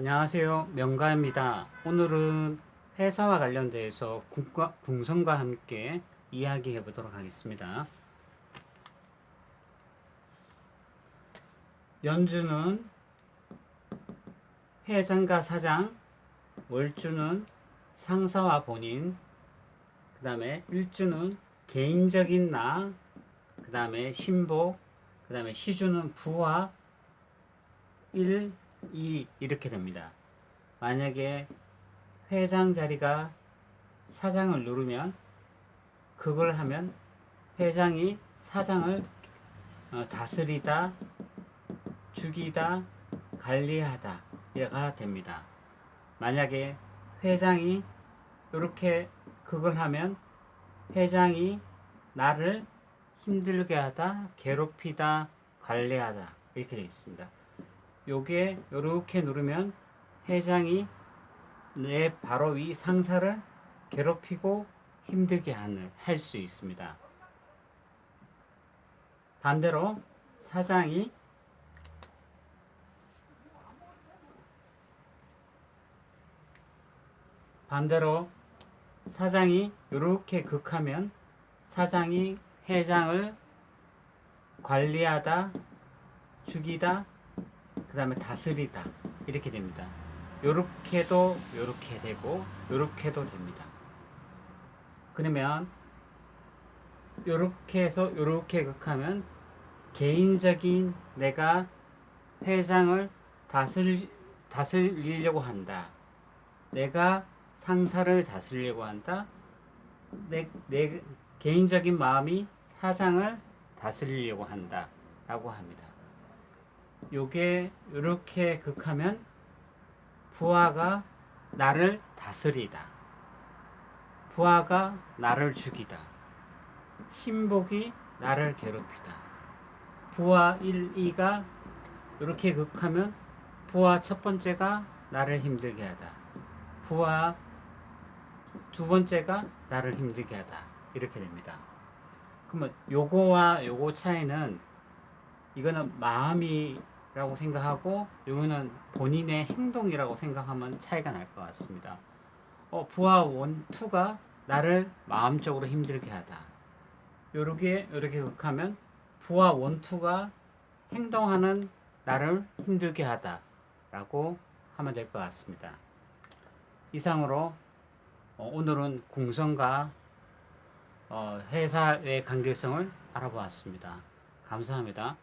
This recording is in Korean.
안녕하세요. 명가입니다. 오늘은 회사와 관련돼서 국가, 궁성과 함께 이야기해 보도록 하겠습니다. 연주는 회장과 사장, 월주는 상사와 본인, 그 다음에 일주는 개인적인 나, 그 다음에 신복, 그 다음에 시주는 부와 1, 2 이렇게 됩니다. 만약에 회장 자리가 사장을 누르면 그걸 하면 회장이 사장을 어, 다스리다, 죽이다, 관리하다 얘가 됩니다. 만약에 회장이 이렇게 그걸 하면 회장이 나를 힘들게 하다, 괴롭히다, 관리하다 이렇게 되어 있습니다. 요게 요렇게 누르면 회장이 내 바로 위 상사를 괴롭히고 힘들게 하는 할 수 있습니다. 반대로 사장이 반대로 사장이 이렇게 극하면 사장이 회장을 관리하다, 죽이다, 그 다음에 다스리다 이렇게 됩니다. 요렇게도 요렇게 되고 요렇게도 됩니다. 그러면 요렇게 해서 요렇게 극하면 개인적인 내가 회장을 다스리, 다스리려고 한다. 내가 상사를 다스리려고 한다. 내, 내 개인적인 마음이 사장을 다스리려고 한다. 라고 합니다. 요게 이렇게 극하면 부하가 나를 다스리다. 부하가 나를 죽이다. 신복이 나를 괴롭히다. 부하 1, 2가 이렇게 극하면 부하 첫 번째가 나를 힘들게 하다. 부하 두 번째가 나를 힘들게 하다. 이렇게 됩니다. 그러면 요거와 요거 차이는 이거는 마음이 라고 생각하고 이거는 본인의 행동이라고 생각하면 차이가 날 것 같습니다. 어, 부하 원, 투가 나를 마음적으로 힘들게 하다. 요렇게, 요렇게 극하면 부하 원, 투가 행동하는 나를 힘들게 하다. 라고 하면 될 것 같습니다. 이상으로 어, 오늘은 궁성과 어, 회사의 관계성을 알아보았습니다. 감사합니다.